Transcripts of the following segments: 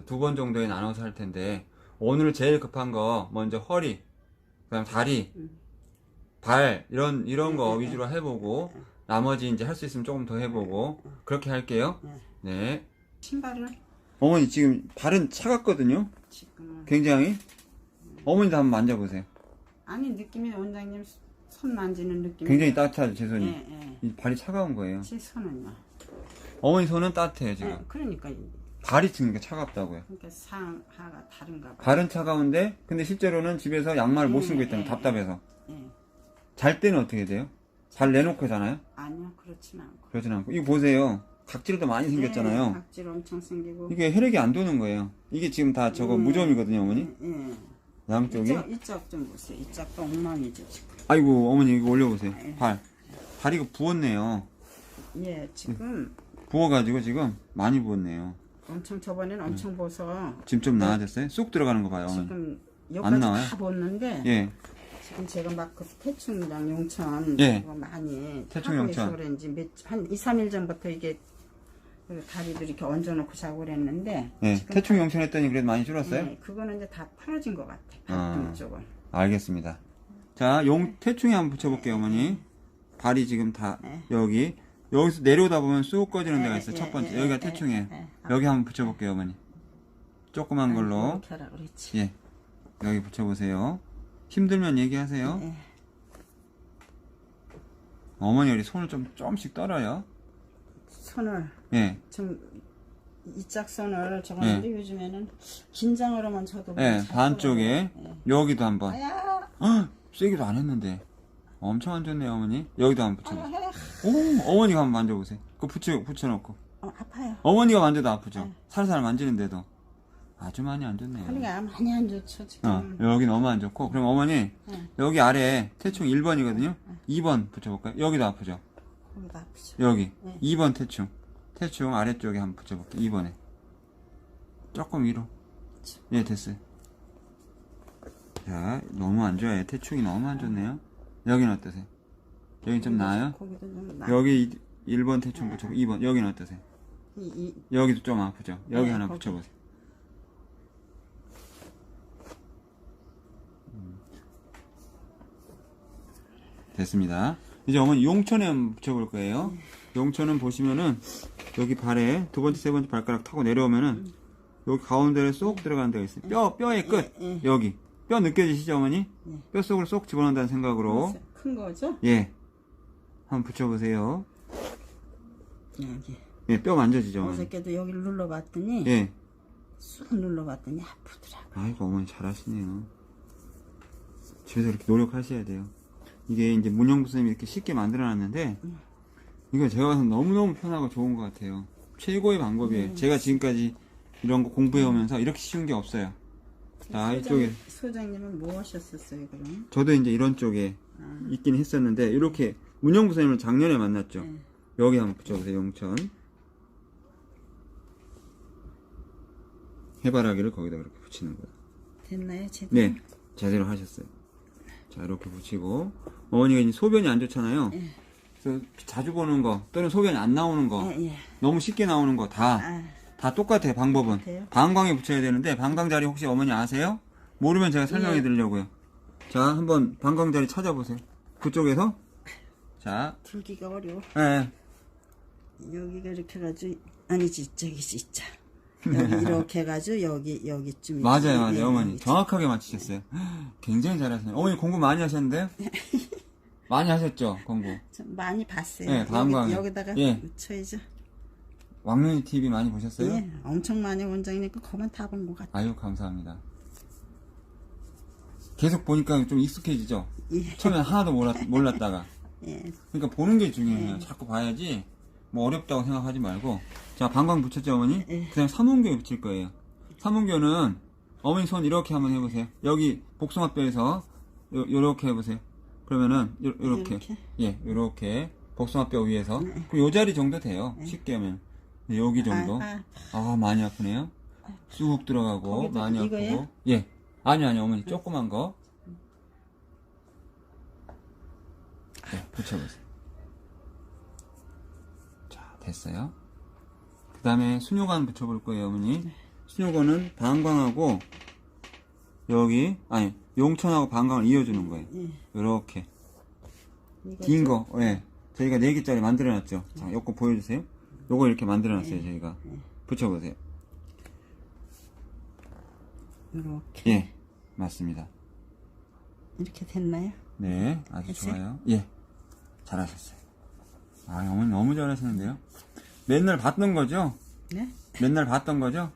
두 번 정도에 나눠서 할 텐데 오늘 제일 급한 거 먼저 허리, 그다음 다리, 음. 발 이런 이런 거 네, 위주로 해보고 나머지 이제 할 수 있으면 조금 더 해보고 그렇게 할게요. 네. 네. 신발을 어머니 지금 발은 차갑거든요. 지금은 굉장히. 어머니도 한번 만져보세요. 아니 느낌이 원장님 손 만지는 느낌. 굉장히 따뜻하죠 제 손이. 예, 예. 이 발이 차가운 거예요. 제 손은요. 어머니 손은 따뜻해요 지금. 예, 그러니까 발이 지금 차갑다고요. 그러니까 상하가 다른가 봐. 발은 차가운데 근데 실제로는 집에서 양말을 못 예, 신고 있다는 예, 답답해서. 예. 잘 때는 어떻게 돼요? 발 내놓고 자나요? 아니요 그렇진 않고. 그러진 않고 이거 보세요 각질도 많이 예, 생겼잖아요 각질 엄청 생기고. 이게 혈액이 안 도는 거예요 이게 지금 다 저거 음. 무좀이거든요 어머니 예. 양쪽이 이쪽 이쪽 좀 보세요. 이쪽도 엉망이죠 지금. 아이고 어머니 이거 올려보세요 예. 발 발이 이거 부었네요 예, 지금 부어가지고 지금 많이 부었네요 엄청 저번에는 엄청 보서 지금 좀 나아졌어요? 쑥 들어가는 거 봐요 지금 안 여기까지 나와요? 다 봤는데 예 지금 제가 막 그 태충이랑 용천 예. 그거 많이 태충, 하고 용천. 있어서 그런지 몇, 한 2, 3일 전부터 이게 그 다리도 이렇게 얹어놓고 자고 그랬는데 예, 지금 태충 용천 했더니 그래도 많이 줄었어요? 예, 그거는 이제 다 풀어진 것 같아 아. 발등 쪽은 알겠습니다 자 용 태충에 한번 붙여볼게요 어머니 발이 지금 다 네. 여기 여기서 내려오다 보면 쑥 꺼지는 데가 예, 있어요. 예, 첫 번째. 예, 여기가 예, 태충이에요. 예, 예. 여기 한번 붙여볼게요 어머니. 조그만 걸로. 예. 여기 붙여보세요. 힘들면 얘기하세요. 예. 어머니 우리 손을 좀 조금씩 떨어요. 손을. 예. 좀 이짝 손을 저거는데 요즘에는 긴장으로만 쳐도 예, 잘 반쪽에. 들어가요. 여기도 한번. 예. 아야! 헉, 세기도 안 했는데 엄청 안 좋네요 어머니. 여기도 한번 붙여보세요 아야 오 어머니가 한번 만져보세요. 그거 붙여, 붙여놓고. 어, 아파요. 어머니가 만져도 아프죠? 네. 살살 만지는데도. 아주 많이 안 좋네요. 허리가 많이 안 좋죠 지금. 어, 여기 너무 안 좋고. 그럼 어머니 네. 여기 아래 태충 1번이거든요. 2번 붙여볼까요? 여기도 아프죠? 거기가 아프죠. 여기. 네. 2번 태충. 태충 아래쪽에 한번 붙여볼게요 2번에. 조금 위로. 예 됐어요. 자 너무 안 좋아요. 태충이 너무 안 좋네요 여기는 어떠세요? 여기 좀 나아요? 거기도 좀 나. 여기 1번 태충 붙여고 2번 여기는 어떠세요? 이, 이, 여기도 좀 아프죠? 여기 네, 하나 거기. 붙여보세요. 음. 됐습니다. 이제 어머니 용천에 한번 붙여볼 거예요. 용천은 보시면은 여기 발에 두 번째 세 번째 발가락 타고 내려오면은 여기 가운데를 쏙 들어가는 데가 있어요. 뼈 뼈의 끝. 예, 예. 여기 뼈 느껴지시죠 어머니 예. 뼈 속을 쏙 집어넣는다는 생각으로 큰 거죠? 예 한번 붙여보세요 여기 예 뼈 만져지죠 어머니 어저께도 여기를 눌러봤더니 예 쑥 눌러봤더니 아프더라고 아이고 어머니 잘하시네요. 집에서 이렇게 노력하셔야 돼요. 이게 이제 문영부 선생님이 이렇게 쉽게 만들어놨는데 이거 제가 봐서 너무너무 편하고 좋은 것 같아요. 최고의 방법이에요. 제가 지금까지 이런 거 공부해오면서 이렇게 쉬운 게 없어요. 자 이쪽에 소장님은 뭐 하셨었어요 그럼? 저도 이제 이런 쪽에 있긴 했었는데 이렇게 문영부 선생님을 작년에 만났죠. 네. 여기 한번 붙여보세요. 용천 해바라기를 거기다 그렇게 붙이는 거예요. 됐나요 제대로? 네, 제대로 하셨어요. 자, 이렇게 붙이고, 어머니가 이제 소변이 안 좋잖아요. 예. 그래서 자주 보는 거, 또는 소변이 안 나오는 거, 예, 예. 너무 쉽게 나오는 거, 다, 아, 다 똑같아요, 방법은. 그래요? 방광에 붙여야 되는데, 방광자리 혹시 어머니 아세요? 모르면 제가 설명해 예. 드리려고요. 자, 한번 방광자리 찾아보세요. 그쪽에서. 자, 들기가 어려워 예, 여기가 이렇게 해가지고 아니지 저기지 있자 여기 이렇게 해가지고 여기 여기쯤. 맞아요, 맞아요, 예, 어머니. 정확하게 맞히셨어요. 굉장히 잘하시네요. 어머니 공부 많이 하셨는데요? 많이 하셨죠, 공부. 좀 많이 봤어요 네, 방광에. 여기, 여기다가 예. 묻혀야죠 왕년이 TV 많이 보셨어요? 예, 엄청 많이 원장이니까 거만 다 본 것 같아 아유 감사합니다. 계속 보니까 좀 익숙해지죠. 예. 처음엔 하나도 몰랐, 몰랐 다가 예. 그러니까 보는 게 중요해요. 자꾸 봐야지 뭐 어렵다고 생각하지 말고 자 방광 붙였죠 어머니? 예. 그다음 삼문교에 붙일 거예요. 삼문교는 어머니 손 이렇게 한번 해보세요. 여기 복숭아뼈에서 요, 요렇게 해보세요. 그러면은 요, 요렇게 이렇게? 예 요렇게 복숭아뼈 위에서 그요 자리 정도 돼요. 쉽게 하면 여기 정도. 아, 아 많이 아프네요. 쑥 들어가고 많이 이거예요? 아프고. 예. 아니 아니 어머니 조그만 거. 네, 붙여보세요. 자 됐어요. 그 다음에 수뇨관 붙여볼 거예요 어머니. 수녀관은 방광하고 여기 아니 용천하고 방광을 이어주는 거예요. 예. 이렇게 긴 거, 예. 저희가 4개짜리 만들어놨죠. 자, 요거 보여주세요. 요거 이렇게 만들어놨어요, 저희가. 붙여보세요. 이렇게 예, 맞습니다. 이렇게 됐나요? 네, 아주 됐어요? 좋아요. 예, 잘하셨어요. 아, 어머니 너무 잘하시는데요? 맨날 봤던 거죠? 네. 맨날 봤던 거죠?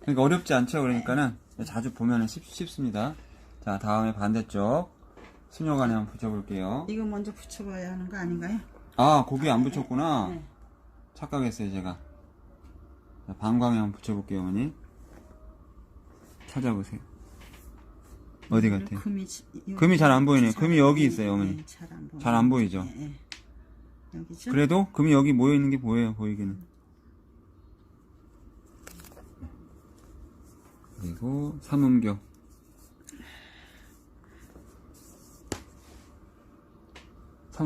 그러니까 어렵지 않죠? 그러니까는 자주 보면은 쉽, 쉽습니다. 자, 다음에 반대쪽 수녀관에 한번 붙여볼게요. 이거 먼저 붙여봐야 하는 거 아닌가요? 아, 고기 안 붙였구나. 네. 착각했어요, 제가. 자, 방광에 한번 붙여볼게요, 어머니. 찾아보세요. 어디 같아요? 금이 금이 잘 안 보이네요. 잘 금이 안 여기. 있어요, 어머니. 네, 잘안 보여. 잘안 보이죠? 예, 예. 여기죠? 그래도 금이 여기 모여있는 게 보여요, 보이기는. 그리고 삼음교.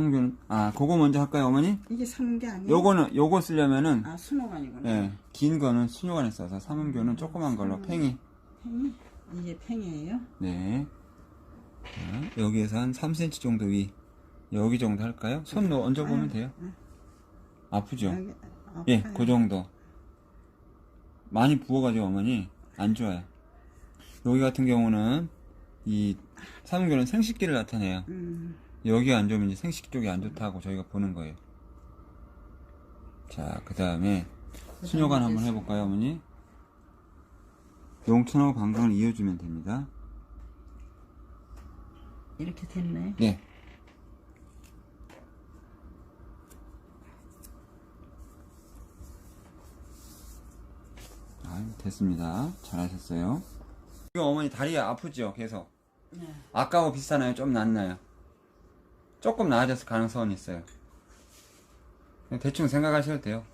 삼음교는, 아, 그거 먼저 할까요, 어머니? 이게 게 아니에요? 요거는, 요거 쓰려면은, 아 순호관이구나. 예, 긴 거는 수녀관에 써서 삼음교는 조그만 걸로 팽이. 팽이? 이게 팽이에요? 네. 자, 여기에서 한 3cm 정도 위. 여기 정도 할까요? 손 넣- 얹어보면 돼요. 아프죠? 여기 예, 아파요. 그 정도. 많이 부어가지고 어머니 안 좋아요. 여기 같은 경우는 이 삼음교는 생식기를 나타내요. 음, 여기가 안 좋으면 이제 생식기 쪽이 안 좋다고 저희가 보는 거예요. 자, 그 다음에 수녀관 한번 해볼까요, 어머니? 용천하고 방광을 이어주면 됩니다. 이렇게 됐네. 네. 아, 됐습니다. 잘하셨어요. 이거 어머니 다리 아프죠? 계속. 네. 아까하고 비슷하나요? 좀 낫나요? 조금 나아졌을 가능성은 있어요. 대충 생각하셔도 돼요.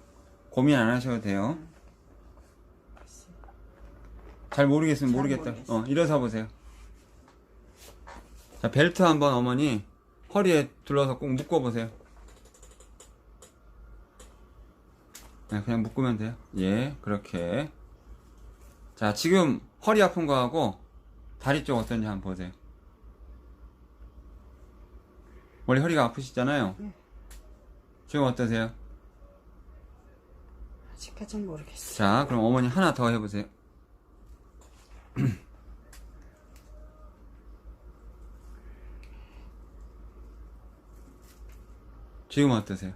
고민 안 하셔도 돼요. 잘 모르겠으면 잘 모르겠다. 모르겠어요. 어, 일어서 보세요. 자, 벨트 한번 어머니 허리에 둘러서 꼭 묶어 보세요. 네, 그냥 묶으면 돼요. 예, 그렇게. 자, 지금 허리 아픈 거하고 다리 쪽 어떤지 한번 보세요. 원래 허리가 아프시잖아요. 네. 지금 어떠세요? 아직까진 모르겠어. 자, 그럼 어머니 하나 더 해보세요. 지금 어떠세요?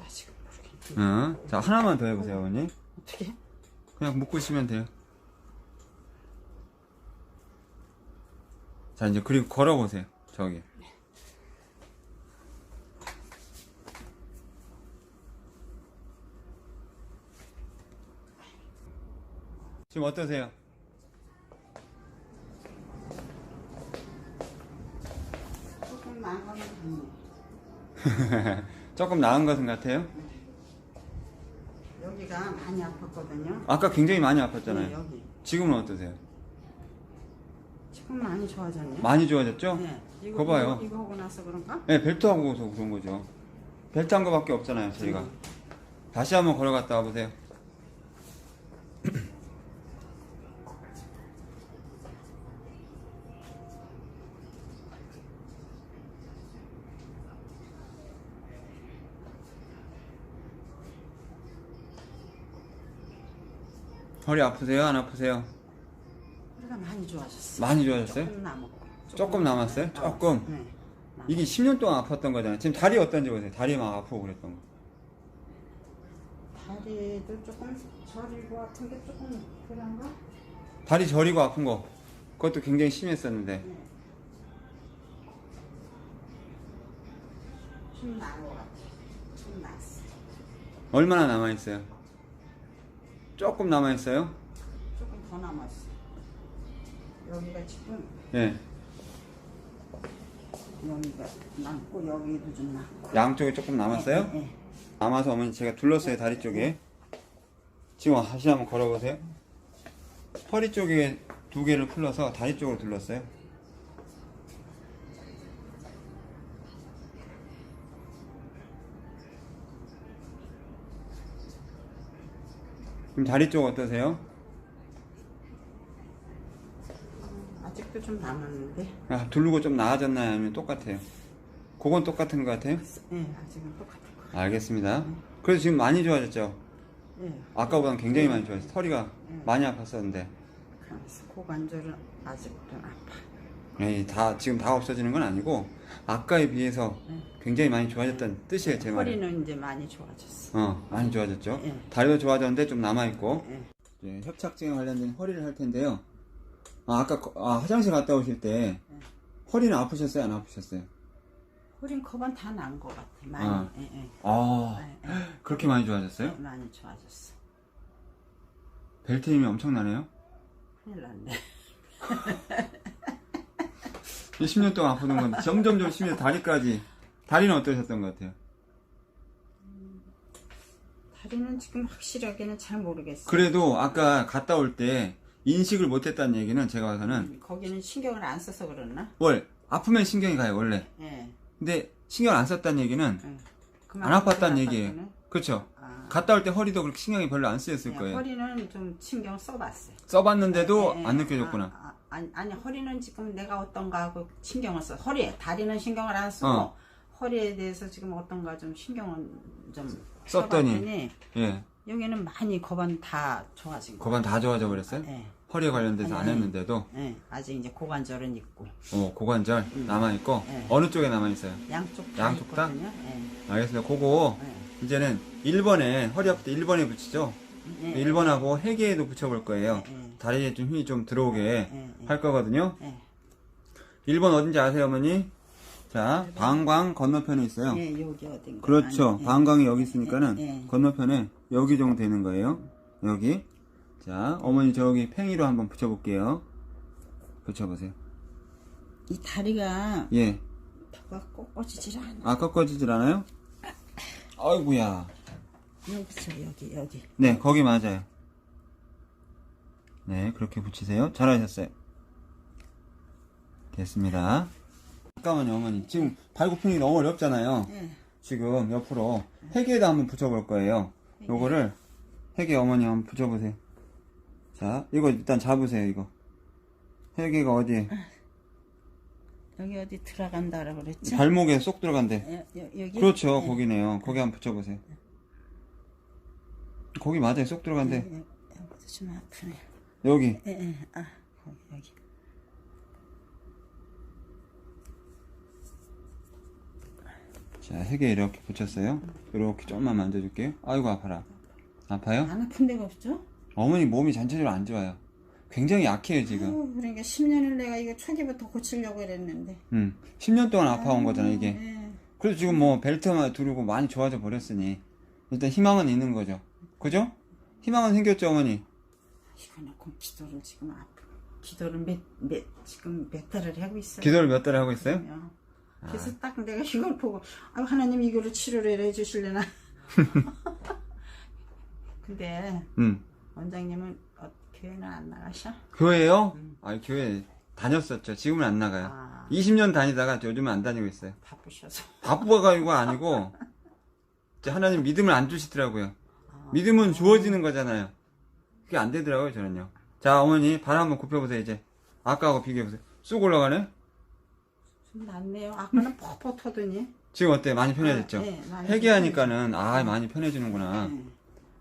아직은 모르겠네. 어? 자, 하나만 더 해보세요, 어머니. 어떻게? 그냥 묶고 있으면 돼요. 자, 이제 그리고 걸어보세요. 저기. 지금 어떠세요? 조금 나은 거는 됐네. 조금 나은 것은 같아요? 여기가 많이 아팠거든요. 아까 굉장히 많이 네, 아팠잖아요. 여기. 지금은 어떠세요? 지금 많이 좋아졌네. 많이 좋아졌죠? 네. 이거, 그거 봐요. 이거, 이거 하고 나서 그런가? 네, 벨트 하고서 그런 거죠. 벨트 한 거밖에 없잖아요, 저희가. 다시 한번 걸어갔다 와보세요. 허리 아프세요? 안 아프세요? 많이 좋아졌어. 많이 좋아졌어요? 조금 남았고. 조금 남았어요? 조금? 네. 이게 10년 동안 아팠던 거잖아요. 지금 다리 어떤지 보세요. 다리 막 아프고 그랬던 거. 다리도 조금 것 같은 게 조금 그런가? 다리 저리고 아픈 거. 그것도 굉장히 심했었는데. 네. 좀 나은 것 같아. 좀 나았어. 얼마나 남아있어요? 조금 남아있어요? 조금 더 남았어. 여기가 지금 예. 여기가 남고 여기도 좀 남고 양쪽에 조금 네, 남았어요? 네, 네. 남아서 어머니 제가 둘렀어요 다리 쪽에 지금 다시 한번 걸어보세요 허리 쪽에 두 개를 풀러서 다리 쪽으로 둘렀어요 그럼 다리 쪽 어떠세요? 좀 남았는데. 아, 두르고 좀 나아졌나요? 아니면 똑같아요? 그건 똑같은 것 같아요? 예, 아직은 똑같은 거. 알겠습니다. 그래서 지금 많이 좋아졌죠? 예. 아까보다는 굉장히 많이 좋아졌어요. 허리가 많이 아팠었는데. 그래서 고관절은 아직도 아파. 에이, 다, 지금 다 없어지는 건 아니고, 아까에 비해서 굉장히 많이 좋아졌다는 뜻이에요, 제 말은. 허리는 이제 많이 좋아졌어. 어, 많이 좋아졌죠? 예. 다리도 좋아졌는데 좀 남아있고, 예. 이제 협착증에 관련된 허리를 할 텐데요. 아, 아까, 거- 아, 화장실 갔다 오실 때, 허리는 아프셨어요? 안 아프셨어요? 허리는 거반 다난 것 같아. 많이. 아. 예, 예. 아, 예, 예. 그렇게 많이 좋아졌어요? 많이 좋아졌어. 벨트 힘이 엄청나네요? 큰일 났네. 10년 동안 아프던 건데, 점점점 심해 다리까지. 다리는 어떠셨던 것 같아요? 다리는 지금 확실하게는 잘 모르겠어. 그래도 아까 갔다 올 때, 인식을 못했다는 얘기는 제가 봐서는, 음, 거기는 신경을 안 써서 그랬나? 월, 아프면 신경이 가요, 원래. 예. 근데, 신경 안 썼다는 얘기는, 예. 안 그만큼 아팠다는. 얘기예요. 그렇죠? 아. 갔다 올 때 허리도 그렇게 신경이 별로 안 쓰였을 예, 거예요. 허리는 좀 신경 써봤어요. 써봤는데도 예, 예. 안 느껴졌구나. 아, 아, 아니, 아니 허리는 지금 내가 어떤가 하고 신경을 써. 허리에 다리는 신경을 안 쓰고 어. 허리에 대해서 지금 어떤가 좀 신경을 좀 썼더니. 써봤더니 예. 여기는 많이 거반 다 좋아진 거. 거반 다 좋아져 버렸어요? 예. 허리에 관련돼서 안 네. 했는데도, 예. 아직 이제 고관절은 있고 어, 고관절 남아 있고, 네. 어느 쪽에 남아 있어요? 양쪽 다 양쪽 다? 있거든요. 예. 알겠습니다. 그거, 예. 이제는 1번에, 허리 때 1번에 붙이죠? 예. 1번하고 회계에도 붙여볼 거예요. 예, 예. 다리에 좀 힘이 좀 들어오게 예, 예. 할 거거든요. 예. 1번 어딘지 아세요, 어머니? 자, 방광 건너편에 있어요. 예, 여기 어딘가. 그렇죠. 아니, 예. 방광이 여기 있으니까는 예, 예. 건너편에 여기 정도 되는 거예요. 여기. 자, 어머니 저기 팽이로 한번 붙여볼게요. 붙여보세요. 이 다리가 예. 혀가 꺾어지질 않아. 아, 꺾어지질 않아요? 아이구야. 여기서 여기 여기. 네, 거기 맞아요. 네, 그렇게 붙이세요. 잘하셨어요. 됐습니다. 잠깐만요, 어머니. 지금 발굽힘이 너무 어렵잖아요. 예. 지금 옆으로 회계에다 한번 붙여볼 거예요. 요거를 회계 어머니 한번 붙여보세요. 자, 이거 일단 잡으세요, 이거. 회계가 어디에? 여기 어디 들어간다라고 그랬지? 발목에 쏙 들어간대. 여, 여, 여기. 그렇죠, 예. 거기네요. 거기 한번 붙여보세요. 거기 맞아요, 쏙 들어간대. 여, 여기도 좀 아프네. 여기. 예, 예. 아, 거기 여기. 자, 회계 이렇게 붙였어요. 이렇게 좀만 만져줄게요. 아이고, 아파라. 아파요? 안 아픈 데가 없죠? 어머니 몸이 전체적으로 안 좋아요. 굉장히 약해요, 지금. 아유, 그러니까 10년을 내가 이거 초기부터 고치려고 그랬는데. 음. 10년 동안 아파온 거잖아, 이게. 예. 그래서 지금 뭐 벨트만 두르고 많이 좋아져 버렸으니 일단 희망은 있는 거죠. 그죠? 희망은 생겼죠, 어머니? 이거 놓고 기도를 지금 아프. 기도를 몇, 몇, 지금 몇 달을 하고 있어요. 기도를 몇달 하고 있어요? 그럼요. 그래서 딱 내가 이걸 보고 아 하나님 이거를 치료를 해 주실래나 근데 음. 원장님은 어, 교회는 안 나가셔? 교회요? 아, 교회 다녔었죠. 지금은 안 나가요. 아 20년 다니다가 요즘은 안 다니고 있어요. 바쁘셔서 바빠가지고 아니고 이제 하나님 믿음을 안 주시더라고요. 믿음은 주어지는 거잖아요. 그게 안 되더라고요, 저는요. 자, 어머니 발 한번 굽혀보세요, 이제. 아까하고 비교해보세요. 쑥 올라가네? 좀 낫네요 아까는 퍽퍽 터더니 지금 어때? 많이 편해졌죠? 아, 네, 많이 회개하니까는, 아, 많이 편해지는구나. 네.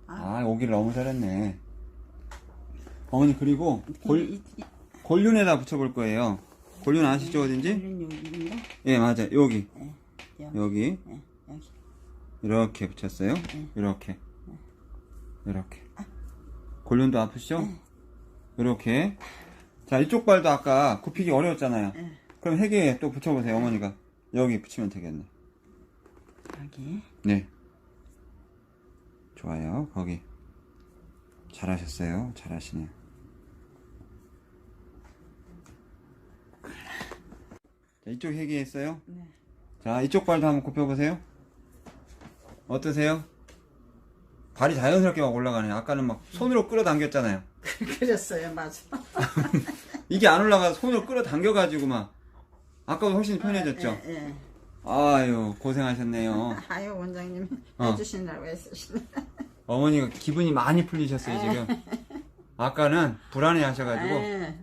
아, 오기를 너무 잘했네. 어머니, 그리고 골, 골륜에다 붙여볼 거예요. 골륜 아시죠, 어딘지? 이런 여기인가? 예, 맞아 요. 여기. 네, 여기 여기. 네, 여기 이렇게 붙였어요. 이렇게. 이렇게. 골륜도 아프시죠? 이렇게. 자, 이쪽 발도 아까 굽히기 어려웠잖아요. 네. 그럼 회계에 또 붙여보세요, 어머니가. 여기 붙이면 되겠네. 여기 네. 좋아요, 거기. 잘하셨어요. 잘하시네요. 자, 이쪽 회계했어요? 네. 자, 이쪽 발도 한번 굽혀보세요. 어떠세요? 발이 자연스럽게 막 올라가네요. 아까는 막 손으로 끌어당겼잖아요. 그랬어요 맞아 이게 안 올라가서 손으로 끌어당겨가지고 막. 아까보다 훨씬 편해졌죠? 예, 예. 아유, 고생하셨네요. 아유 원장님 어. 해주시느라고 애쓰시네 어머니가 기분이 많이 풀리셨어요, 지금. 아까는 불안해 하셔가지고, 예,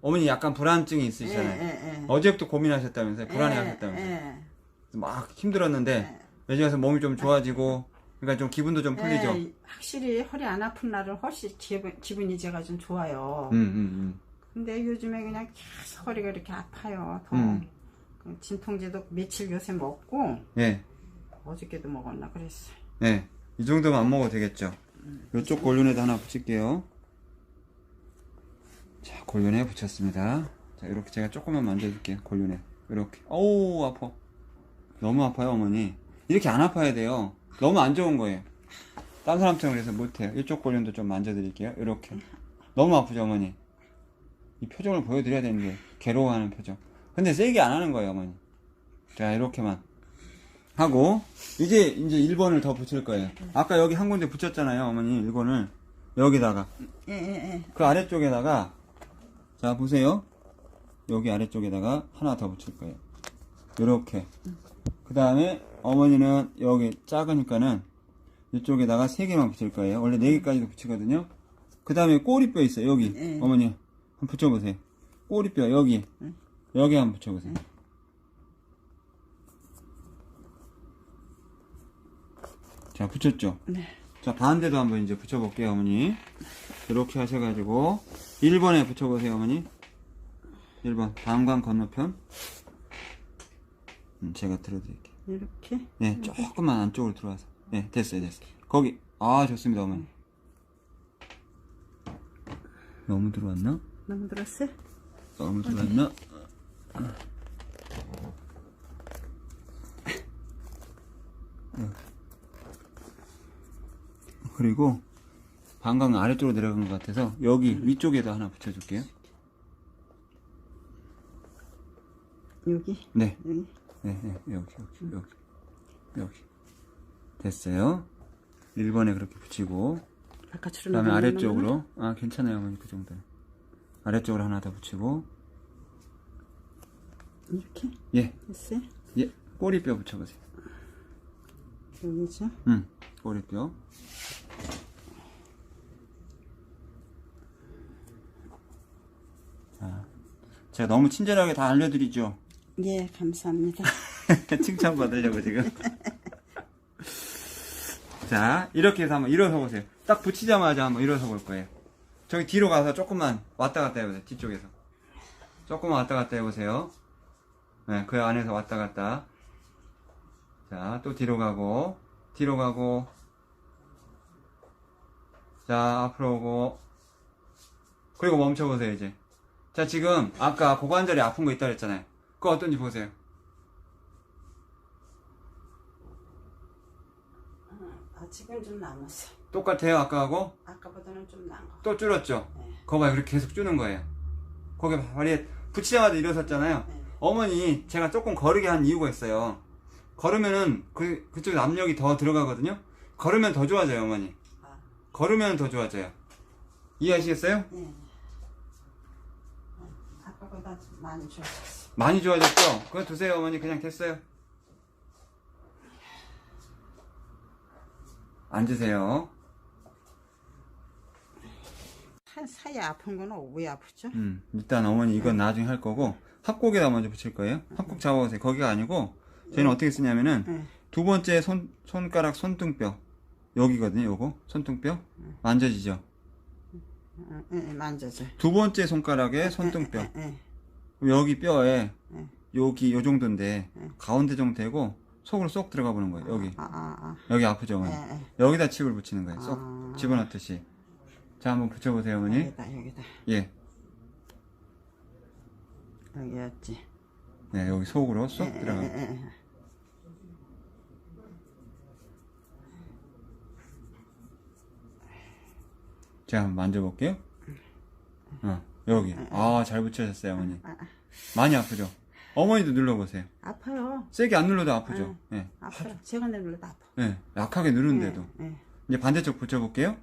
어머니 약간 불안증이 예, 있으시잖아요. 예, 예. 어제부터 고민하셨다면서요? 불안해 하셨다면서요? 예, 막 힘들었는데, 요즘 와서 몸이 좀 좋아지고, 그러니까 좀 기분도 좀 풀리죠? 예, 확실히 허리 안 아픈 날은 훨씬 기분, 기분이 제가 좀 좋아요. 음, 음, 근데 요즘에 그냥 계속 허리가 이렇게 아파요. 더. 음. 그 진통제도 며칠 요새 먹고 음. 예, 어저께도 먹었나 그랬어요. 예. 이 정도면 안 먹어도 되겠죠? 이쪽 골륜에도 하나 붙일게요. 자, 골륜에 붙였습니다. 자, 이렇게 제가 조금만 만져줄게요. 골륜에. 이렇게. 어우, 아파. 너무 아파요, 어머니. 이렇게 안 아파야 돼요. 너무 안 좋은 거예요. 딴 사람처럼 그래서 못해요. 이쪽 골륜도 좀 만져드릴게요. 이렇게. 너무 아프죠, 어머니? 이 표정을 보여드려야 되는데, 괴로워하는 표정. 근데 세게 안 하는 거예요, 어머니. 자, 이렇게만. 하고, 이제, 이제 1번을 더 붙일 거예요. 아까 여기 한 군데 붙였잖아요, 어머니. 1번을. 여기다가. 예, 예, 예. 그 아래쪽에다가, 자, 보세요. 여기 아래쪽에다가 하나 더 붙일 거예요. 요렇게. 그 다음에, 어머니는 여기 작으니까는, 이쪽에다가 세 개만 붙일 거예요. 원래 네 개까지도 붙이거든요. 그 다음에 꼬리뼈 있어요, 여기. 네. 어머니, 한번 붙여보세요. 꼬리뼈, 여기. 여기 한번 붙여보세요. 자, 붙였죠? 네. 자, 반대도 한번 이제 붙여볼게요, 어머니. 이렇게 하셔가지고, 1번에 붙여보세요, 어머니. 1번, 방광 건너편. 음, 제가 들어드릴게요. 이렇게. 네, 조금만 안쪽으로 들어와서. 네, 됐어요, 됐어요. 거기, 아, 좋습니다, 어머니. 너무 들어왔나? 너무 들어왔나? 그리고 방광 아래쪽으로 내려간 것 같아서 여기 위쪽에다 하나 붙여줄게요. 여기. 네, 여기. 네, 네, 여기, 여기, 여기, 여기. 됐어요. 1번에 그렇게 붙이고, 그 다음에 아래쪽으로, 아, 괜찮아요, 어머니, 그 정도는. 아래쪽으로 하나 더 붙이고, 이렇게 예, 됐어요? 예, 꼬리뼈 붙여보세요. 여기죠. 응, 꼬리뼈. 자, 제가 너무 친절하게 다 알려드리죠? 예, 감사합니다. 칭찬 받으려고 지금. 자, 이렇게 해서 한번 일어서 보세요. 딱 붙이자마자 한번 일어서 볼 거예요. 저기 뒤로 가서 조금만 왔다 갔다 해보세요. 뒤쪽에서. 조금만 왔다 갔다 해보세요. 네, 그 안에서 왔다 갔다. 자, 또 뒤로 가고, 뒤로 가고, 자, 앞으로 오고, 그리고 멈춰보세요, 이제. 자, 지금, 아까 고관절이 아픈 거 있다 그랬잖아요. 그거 어떤지 보세요. 아직은 좀 남았어. 똑같아요, 아까하고? 아까보다는 좀 나은 거. 또 줄었죠? 네. 거봐요 그렇게 계속 주는 거예요. 거기 발이 붙이자마자 일어섰잖아요. 네. 어머니, 제가 조금 거르게 한 이유가 있어요. 걸으면은 그, 그쪽 압력이 더 들어가거든요? 걸으면 더 좋아져요, 어머니. 아, 걸으면 더 좋아져요. 이해하시겠어요? 예. 아까보다 좀 많이 좋아졌어. 많이 좋아졌죠? 그거 두세요, 어머니. 그냥 됐어요. 앉으세요. 사, 사이 아픈 거는 왜 아프죠? 음, 일단 어머니 이건 나중에 할 거고, 합곡에다 먼저 붙일 거예요. 합곡 잡아보세요. 거기가 아니고, 저희는 어떻게 쓰냐면은, 네. 두 번째 손, 손가락 손등뼈. 여기거든요, 요거. 손등뼈. 만져지죠? 예, 만져줘. 두 번째 손가락에 손등뼈. 예, 예. 여기 뼈에, 네. 여기 요 정도인데, 가운데 정도 되고, 속으로 쏙 들어가 보는 거예요, 여기. 아, 아, 아. 여기 아프죠, 어머니? 예, 예. 여기다 칩을 붙이는 거예요, 쏙. 아. 집어넣듯이. 자, 한번 붙여보세요, 어머니. 여기다, 여기다. 예. 여기였지. 네, 여기 속으로 쏙 예, 들어가. 예, 예. 제가 한번 만져볼게요. 어, 여기. 아, 잘 붙여졌어요, 어머니. 많이 아프죠? 어머니도 눌러보세요. 아파요. 세게 안 눌러도 아프죠? 예. 아파요. 제가 내눌러도 아파. 예, 약하게 누르는데도. 예, 이제 반대쪽 붙여볼게요.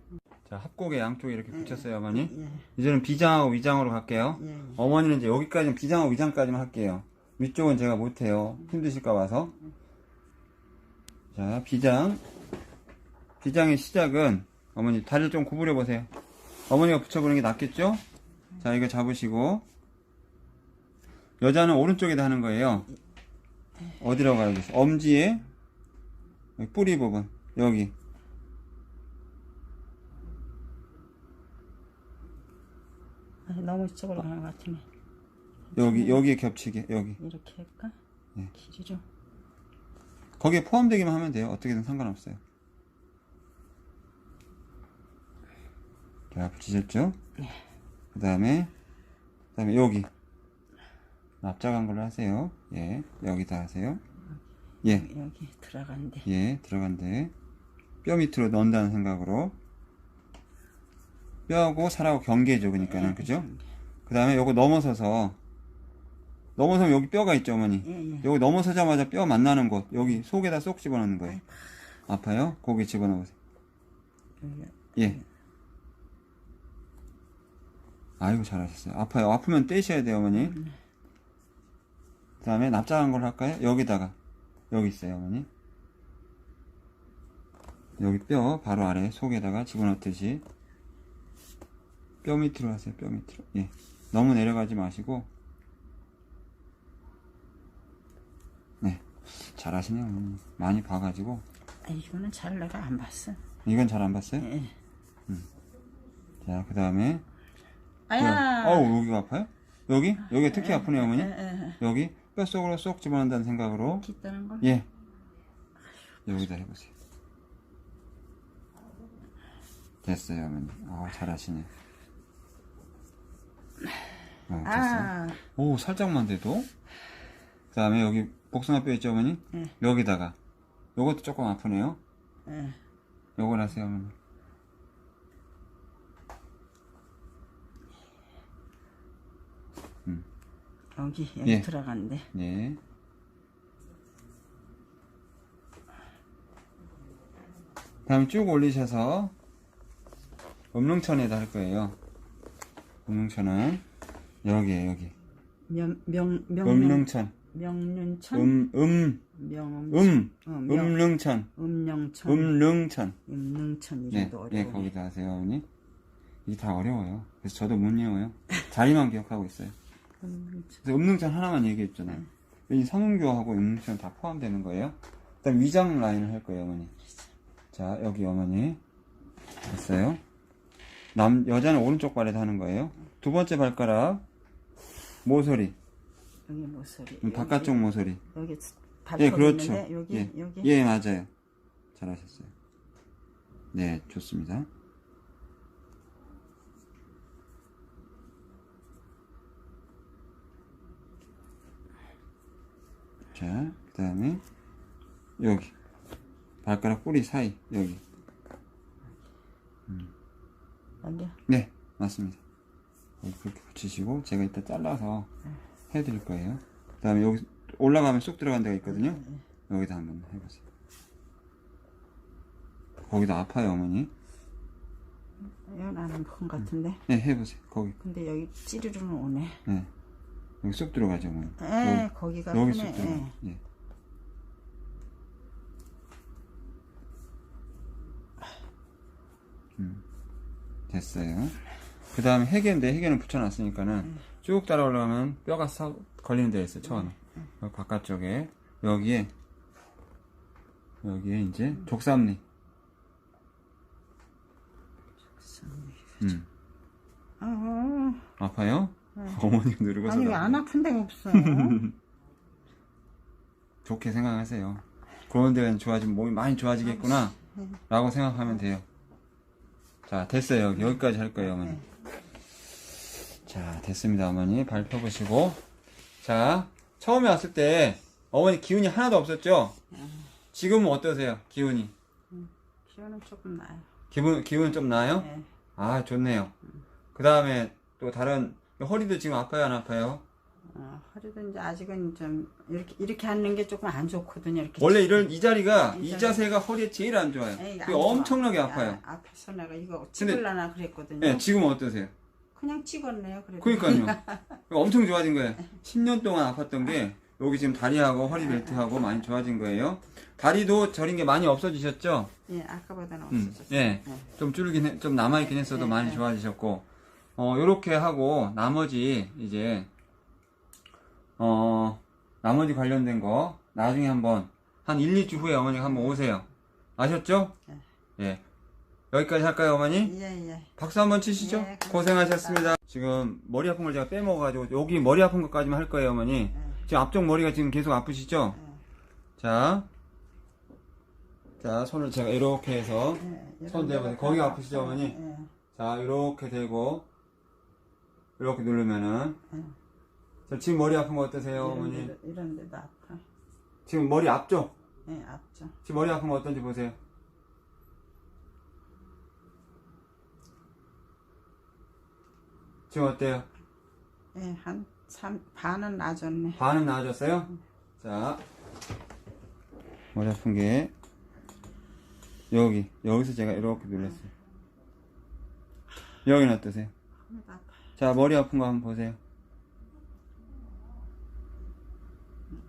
자, 합곡에 양쪽에 이렇게 붙였어요, 어머니. 예, 이제는 비장하고 위장으로 갈게요. 예, 예. 어머니는 이제 여기까지는 비장하고 위장까지만 할게요. 위쪽은 제가 못해요. 힘드실까 봐서. 자, 비장. 비장의 시작은 어머니 다리를 좀 구부려 보세요. 어머니가 붙여보는 게 낫겠죠? 자, 이거 잡으시고 여자는 오른쪽에다 하는 거예요. 어디라고 가야 겠어 엄지에 뿌리 부분 여기 아, 너무 이쪽으로 가는 것 같으네. 여기 여기에 겹치게 여기 이렇게 할까? 네. 길이로. 거기에 포함되기만 하면 돼요. 어떻게든 상관없어요. 자, 붙이셨죠? 그 다음에, 그 다음에 여기. 납작한 걸로 하세요. 예, 여기다 하세요. 예, 여기 들어간대. 예, 들어간데. 뼈 밑으로 넣는다는 생각으로. 뼈하고 살하고 경계죠, 그니까는, 그죠? 그 다음에 요거 넘어서서, 넘어서면 여기 뼈가 있죠, 어머니? 예, 예. 여기 넘어서자마자 뼈 만나는 곳 여기 속에다 쏙 집어넣는 거예요. 아파요? 거기 집어넣으세요. 여기. 예. 아이고 잘하셨어요. 아파요. 아프면 떼셔야 돼요 어머니. 그 다음에 납작한 걸 할까요? 여기다가. 여기 있어요 어머니. 여기 뼈 바로 아래 속에다가 집어넣듯이 뼈 밑으로 하세요 뼈 밑으로 예 너무 내려가지 마시고 네 잘 하시네요 어머니. 많이 봐가지고 아, 이거는 잘 내가 안 봤어. 이건 잘 안 봤어요? 예. 자, 그 다음에. 아야. 어우, 여기가 아파요? 여기? 여기가 특히 아프네요, 어머니? 예, 예. 여기? 뼛속으로 쏙 집어넣는다는 생각으로. 거. 예. 여기다 해보세요. 됐어요, 어머니. 아, 잘하시네. 어, 됐어요. 아, 오, 살짝만 돼도. 그 다음에 여기 복숭아 뼈 있죠, 어머니? 네. 여기다가. 요것도 조금 아프네요. 예. 요걸 하세요, 어머니. 여기 여기 예. 들어간대. 네. 다음 쭉 올리셔서 음릉천에다 할 거예요. 음릉천은 여기에 여기. 명, 명, 명륜, 음릉천. 명륜천? 음, 음, 명, 음. 어, 명, 음릉천. 음령천, 음릉천. 음릉천 네, 이름도 네, 어려워. 거기다 하세요, 어머니. 이게 다 어려워요. 그래서 저도 못 외워요. 자리만 기억하고 있어요. 음릉천. 그래서 음릉천 하나만 얘기했잖아요. 이 성운교하고 음릉천 다 포함되는 거예요. 일단 위장 라인을 할 거예요, 어머니. 자, 여기 어머니. 됐어요. 남, 여자는 오른쪽 발에다 하는 거예요. 두 번째 발가락, 모서리. 여기 모서리. 음, 바깥쪽 모서리. 여기 예, 그렇죠. 있는데 여기 예, 여기 예, 맞아요. 잘하셨어요. 네, 좋습니다. 자, 그 다음에 여기 발가락 뿌리 사이 여기 여기 네 맞습니다. 여기 그렇게 붙이시고 제가 이따 잘라서 해드릴 거예요. 그 다음에 여기 올라가면 쏙 들어간 데가 있거든요. 여기다 한번 해보세요. 거기다 아파요 어머니? 이건 안 아픈 것 같은데. 네 해보세요. 거기. 근데 여기 찌르르는 오네. 네. 여기 쏙 들어가죠 어머니. 에 거기가 여기 손에, 쏙 들어가. 예. 됐어요. 그 다음에 해계인데 해계는 붙여놨으니까는 쭉 따라 올라가면 뼈가 사, 걸리는 데가 있어요 처음에 여기 바깥쪽에 여기에 여기에 이제 족삼리 음. 아, 아파요? 어머니가 누르고 아니 왜 안 아픈 데가 없어? 좋게 생각하세요. 그런 데는 좋아지면 몸이 많이 좋아지겠구나. 라고 생각하면 돼요. 자, 됐어요. 여기, 여기까지 할 거예요, 어머니. 자, 됐습니다, 어머니. 발 펴보시고. 자, 처음에 왔을 때, 어머니 기운이 하나도 없었죠? 지금은 어떠세요? 기운이? 기운은 조금 나요. 기분, 기운은 좀 나아요? 네. 아, 좋네요. 그 다음에 또 다른, 허리도 지금 아파요, 안 아파요? 어, 허리도 이제 아직은 좀 이렇게 이렇게 하는 게 조금 안 좋거든요. 이렇게 원래 이런, 이 자리가, 이 이. 자세가 허리에 제일 안 좋아요. 에이, 안 그게 좋아. 엄청나게 아파요. 아, 앞에서 내가 이거 찍을라나 그랬거든요. 네, 지금은 어떠세요? 그냥 찍었네요. 그래도. 그러니까요. 엄청 좋아진 거예요. 10년 동안 아팠던 게 여기 지금 다리하고 허리 벨트하고 많이 좋아진 거예요. 다리도 저린 게 많이 없어지셨죠? 예, 아까보다는 음, 없어졌어요. 예. 네. 좀 줄긴, 해- 좀 남아 있긴 했어도 네, 많이 네. 좋아지셨고, 어, 요렇게 하고, 나머지, 이제, 어, 나머지 관련된 거, 나중에 한번, 한 1, 2주 후에 어머니가 한번 오세요. 아셨죠? 네. 예. 여기까지 할까요, 어머니? 예, 예. 박수 한번 치시죠? 예. 고생하셨습니다. 지금 머리 아픈 걸 제가 빼먹어가지고, 여기 머리 아픈 것까지만 할 거예요, 어머니. 예, 지금 앞쪽 머리가 지금 계속 아프시죠? 예. 자. 자, 손을 제가 이렇게 해서, 예, 손 대보세요. 거기가 다 아프시죠, 어머니? 예. 자, 이렇게 대고, 이렇게 누르면은, 응. 자, 지금 머리 아픈 거 어떠세요, 이런 어머니? 데도, 이런 데도 아파. 지금 머리 앞쪽, 예, 앞쪽. 지금 머리 아픈 거 어떤지 보세요. 지금 어때요? 예, 한 삼, 반은 나아졌네. 반은 나아졌어요? 자, 머리 아픈 게, 여기, 여기서 제가 이렇게 눌렀어요. 여기는 어떠세요? 아파. 자, 머리 아픈 거 한번 보세요.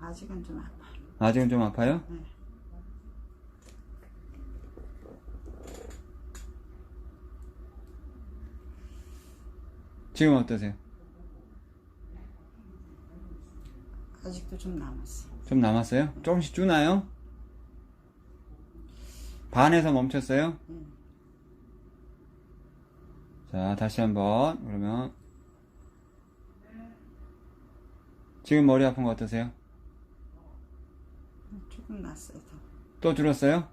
아직은 좀 아파. 아직은 좀 아파요? 네. 지금 어떠세요? 아직도 좀 남았어. 좀 남았어요? 조금씩 주나요? 반에서 멈췄어요? 응. 자, 다시 한번. 그러면. 지금 머리 아픈 거 어떠세요? 조금 났어요, 더. 또 줄었어요?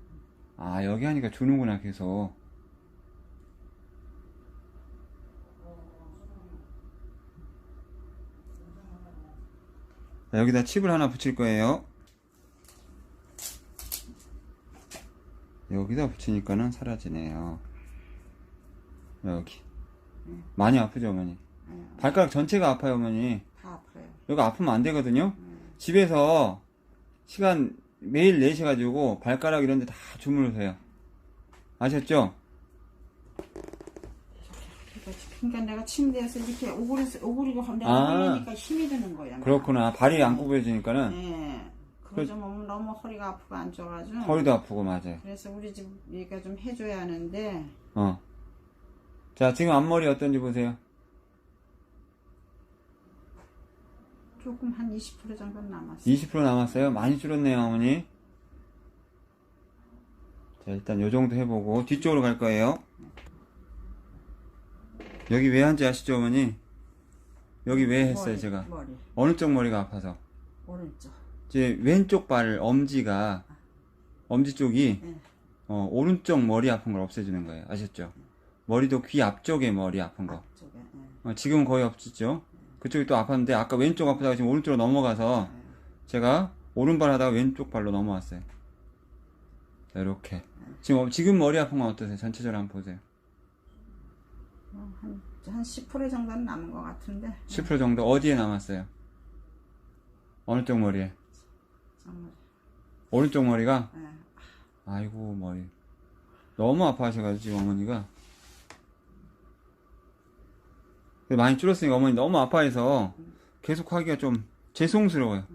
아, 여기 하니까 주는구나, 계속. 자, 여기다 칩을 하나 붙일 거예요. 여기다 붙이니까는 사라지네요. 여기. 많이 아프죠, 어머니? 예, 발가락 전체가 아파요, 어머니. 다 아파요. 여기 아프면 안 되거든요. 집에서 시간 매일 내셔가지고 발가락 이런 데 다 주무르세요. 아셨죠? 그러니까 내가 침대에서 이렇게 오그리, 오그리고 내가 아. 올리니까 힘이 드는 거야. 내가. 그렇구나. 발이 안 구부러지니까는 예. 그거 좀 너무, 너무 허리가 아프고 안 좋아가지고. 허리도 아프고 맞아요. 그래서 우리 집 얘가 좀 해줘야 하는데 어. 자, 지금 앞머리 어떤지 보세요. 조금 한 20% 정도 남았어. 20% 남았어요. 많이 줄었네요, 어머니. 자, 일단 요 정도 해보고 뒤쪽으로 갈 거예요. 여기 왜 한지 아시죠, 어머니? 여기 왜 했어요, 머리, 제가? 머리 어느 쪽 머리가 아파서? 오른쪽. 제 왼쪽 발 엄지가 엄지 쪽이 예. 어, 오른쪽 머리 아픈 걸 없애주는 거예요. 아셨죠? 머리도 귀 앞쪽에 머리 아픈 거. 앞쪽에. 예. 어, 지금은 거의 없었죠. 그쪽이 또 아팠는데 아까 왼쪽 아프다가 지금 오른쪽으로 넘어가서 제가 오른발 하다가 왼쪽 발로 넘어왔어요. 자, 이렇게. 지금 어- 지금 머리 아픈 건 어떠세요? 전체적으로 한번 보세요. 어, 한, 한 10% 정도는 남은 것 같은데 10% 정도 어디에 남았어요? 어느 쪽 머리에? 오른쪽 머리가 예. 아이고 머리 너무 아파하셔가지고 지금 어머니가 근데 많이 줄었으니까 어머니 너무 아파해서 계속 하기가 좀 죄송스러워요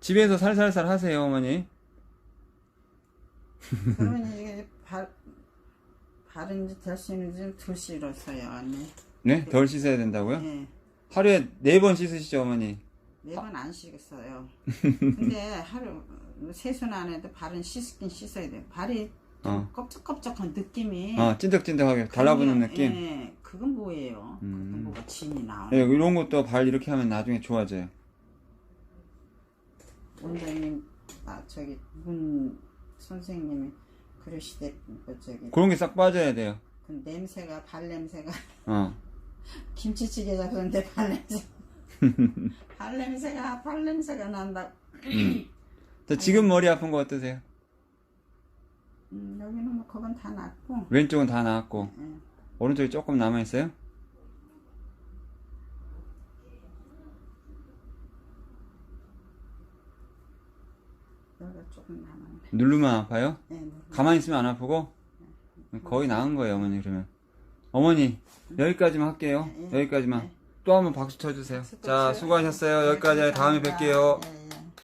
집에서 살살살 하세요 어머니 그러면 이게 발 발은 이제 될수 있는지 덜 싫어서요. 아니. 네? 덜 씻어야 된다고요? 예. 하루에 네 번 씻으시죠 어머니 매번 안 씻었어요. 근데 하루 세수는 안 해도 발은 씻긴 씻어야 돼. 발이 좀 어. 껍적껍적한 느낌이. 아 찐득찐득하게 달라붙는 느낌 예, 그건 뭐예요? 음. 그건 뭐가 진이 나오는. 네, 이런 것도 발 이렇게 하면 나중에 좋아져요 원장님, 아 저기 문 선생님이 그러시대 뭐 저기 그런 게 싹 빠져야 돼요 그 냄새가 발 냄새가 어 김치찌개 잡았는데 발 냄새. 발 냄새가 발 냄새가 난다. 자, 지금 머리 아픈 거 어떠세요? 음, 여기는 뭐 그건 다 낫고. 왼쪽은 다 나았고 예. 오른쪽이 조금 남아 있어요? 여기가 조금 남았네. 누르면 아파요? 예, 네. 가만히 있으면 안 아프고? 거의 나은 거예요, 어머니, 그러면. 어머니, 여기까지만 할게요. 예, 예. 여기까지만. 예. 또 한번 박수 쳐주세요. 자. 수고하셨어요. 네, 여기까지 다음에 감사합니다. 뵐게요. 예, 예.